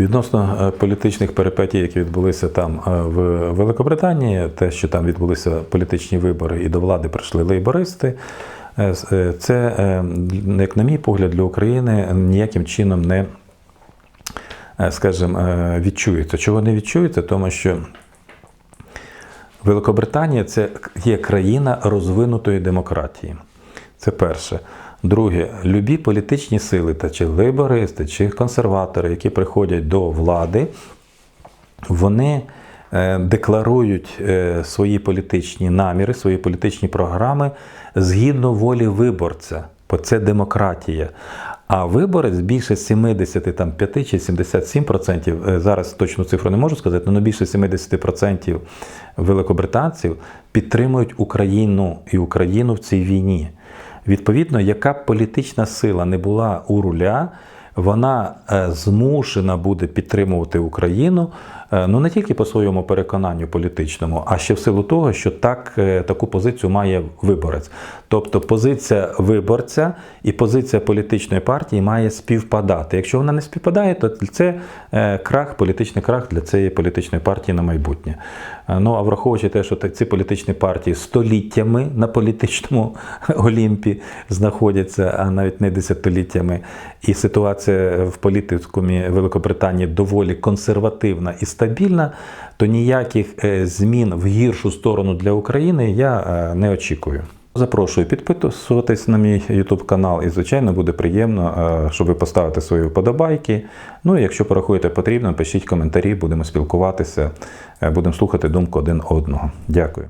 Відносно е, політичних перипетій, які відбулися там е, в Великобританії, те, що там відбулися політичні вибори і до влади прийшли лейбористи, е, це, як на мій погляд, для України ніяким чином не, скажімо, відчується. Чого не відчується? Тому що Великобританія це є країна розвинутої демократії. Це перше. Друге, любі політичні сили, та чи лейбористи, чи консерватори, які приходять до влади, вони е, декларують е, свої політичні наміри, свої політичні програми згідно волі виборця, бо це демократія. А виборець більше 75 чи 77%, е, зараз точну цифру не можу сказати, але більше 70% великобританців підтримують Україну і Україну в цій війні. Відповідно, яка б політична сила не була у руля, вона е, змушена буде підтримувати Україну е, ну не тільки по своєму переконанню політичному, а ще в силу того, що так, е, таку позицію має виборець. Тобто позиція виборця і позиція політичної партії має співпадати. Якщо вона не співпадає, то це крах, політичний крах для цієї політичної партії на майбутнє. Ну а враховуючи те, що ці політичні партії століттями на політичному олімпі знаходяться, а навіть не десятиліттями, і ситуація в політикумі Великобританії доволі консервативна і стабільна, то ніяких е, змін в гіршу сторону для України я е, не очікую. Запрошую підписуватись на мій YouTube канал, і звичайно буде приємно, е, щоб ви поставите свої вподобайки. Ну і якщо порахуєте потрібно, пишіть коментарі, будемо спілкуватися, будемо слухати думку один одного. Дякую.